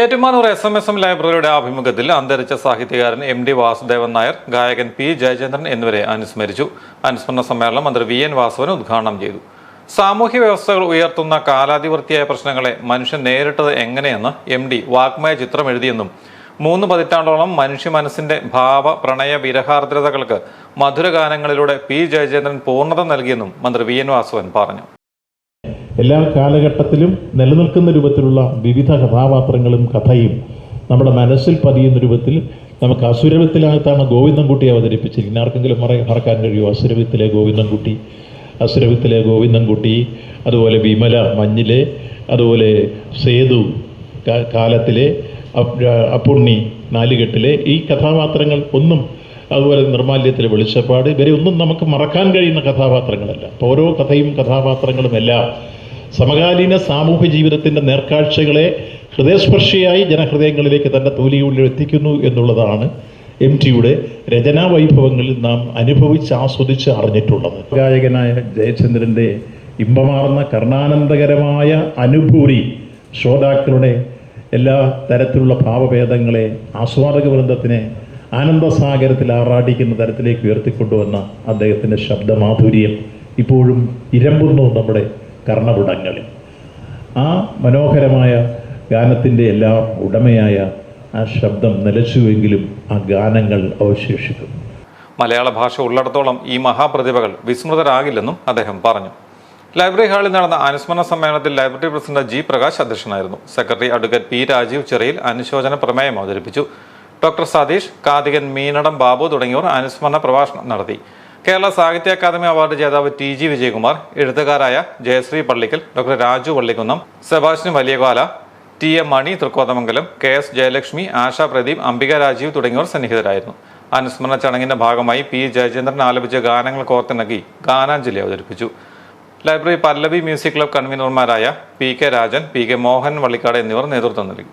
Ettumanoor S M S M ലൈബ്രറിയുടെ ആഭിമുഖ്യത്തിൽ അന്തരിച്ച സാഹിത്യകാരൻ എം ഡി വാസുദേവൻ നായർ ഗായകൻ പി ജയചന്ദ്രൻ എന്നിവരെ അനുസ്മരിച്ചു. അനുസ്മരണ സമ്മേളനം മന്ത്രി വി എൻ വാസവൻ ഉദ്ഘാടനം ചെയ്തു. സാമൂഹ്യ വ്യവസ്ഥകൾ ഉയർത്തുന്ന കാലാതിവൃത്തിയായ പ്രശ്നങ്ങളെ മനുഷ്യൻ നേരിട്ടത് എങ്ങനെയെന്ന് എം ഡി വാഗ്മയ ചിത്രം എഴുതിയെന്നും മൂന്ന് പതിറ്റാണ്ടോളം മനുഷ്യ മനസ്സിന്റെ ഭാവ പ്രണയ വിരഹാർദ്രതകൾക്ക് മധുരഗാനങ്ങളിലൂടെ പി ജയചന്ദ്രൻ പൂർണത നൽകിയെന്നും മന്ത്രി വി എൻ വാസവൻ പറഞ്ഞു. എല്ലാ കാലഘട്ടത്തിലും നിലനിൽക്കുന്ന രൂപത്തിലുള്ള വിവിധ കഥാപാത്രങ്ങളും കഥയും നമ്മുടെ മനസ്സിൽ പതിയുന്ന രൂപത്തിൽ നമുക്ക് അസുരവിത്തിലകത്താണ് ഗോവിന്ദൻകുട്ടി അവതരിപ്പിച്ചിരിക്കുന്നത്. ആർക്കെങ്കിലും മറ മറക്കാൻ കഴിയുമോ? അസുരവിത്തിലെ ഗോവിന്ദൻകുട്ടി അസുരവിത്തിലെ ഗോവിന്ദൻകുട്ടി അതുപോലെ വിമല മഞ്ഞിലെ അതുപോലെ സേതു കാലത്തിലെ അപ്- അപ്പുണ്ണി നാലുകെട്ടിലെ ഈ കഥാപാത്രങ്ങൾ ഒന്നും അതുപോലെ നിർമാല്യത്തിലെ വെളിച്ചപ്പാട് ഇവരെ ഒന്നും നമുക്ക് മറക്കാൻ കഴിയുന്ന കഥാപാത്രങ്ങളല്ല. ഓരോ കഥയും കഥാപാത്രങ്ങളും എല്ലാം സമകാലീന സാമൂഹ്യ ജീവിതത്തിന്റെ നേർക്കാഴ്ചകളെ ഹൃദയസ്പർശിയായി ജനഹൃദയങ്ങളിലേക്ക് തന്നെ തൂലിയുള്ളിൽ എത്തിക്കുന്നു എന്നുള്ളതാണ് എം ടിയുടെ രചനാ വൈഭവങ്ങളിൽ നാം അനുഭവിച്ച് ആസ്വദിച്ച് അറിഞ്ഞിട്ടുള്ളത്. ഗായകനായ ജയചന്ദ്രന്റെ ഇമ്പമാർന്ന കർണാനന്ദകരമായ അനുഭൂതി ശ്രോതാക്കളുടെ എല്ലാ തരത്തിലുള്ള ഭാവഭേദങ്ങളെ ആസ്വാദക വൃന്ദത്തിനെ ആനന്ദസാഗരത്തിൽ ആറാടിക്കുന്ന തരത്തിലേക്ക് ഉയർത്തിക്കൊണ്ടുവന്ന അദ്ദേഹത്തിന്റെ ശബ്ദമാധുര്യം ഇപ്പോഴും ഇരമ്പുന്നു നമ്മുടെ കർണപുടങ്ങളിൽ. ആ മനോഹരമായ ഗാനത്തിന്റെ എല്ലാം ഉടമയായ ആ ശബ്ദം നിലച്ചുവെങ്കിലും ആ ഗാനങ്ങൾ അവശേഷിക്കും. മലയാള ഭാഷ ഉള്ളിടത്തോളം ഈ മഹാപ്രതിഭകൾ വിസ്മൃതരാകില്ലെന്നും അദ്ദേഹം പറഞ്ഞു. ലൈബ്രറി ഹാളിൽ നടന്ന അനുസ്മരണ സമ്മേളനത്തിൽ ലൈബ്രറി പ്രസിഡന്റ് ജി പ്രകാശ് അധ്യക്ഷനായിരുന്നു. സെക്രട്ടറി അഡ്വക്കേറ്റ് പി രാജീവ് ചെറിയിൽ അനുശോചന പ്രമേയം അവതരിപ്പിച്ചു. ഡോക്ടർ സതീഷ് കാതികൻ മീനടം ബാബു തുടങ്ങിയവർ അനുസ്മരണ പ്രഭാഷണം നടത്തി. കേരള സാഹിത്യ അക്കാദമി അവാർഡ് ജേതാവ് T G Vijayakumar എഴുത്തുകാരായ Jayashree Pallikkal doctor Raju Vallikunnam Sebastian Valiyakala T M Mani Thrikkothamangalam K S Jayalakshmi Asha Pradeep Ambika Rajeev തുടങ്ങിയവർ സന്നിഹിതരായിരുന്നു. അനുസ്മരണ ചടങ്ങിന്റെ ഭാഗമായി പി ജയചന്ദ്രൻ ആലപിച്ച ഗാനങ്ങൾ കോർത്തിണക്കി ഗാനാഞ്ജലി അവതരിപ്പിച്ചു. Library Pallavi music club കൺവീനർമാരായ P K Rajan P K Mohan Vallikkad എന്നിവർ നേതൃത്വം നൽകി.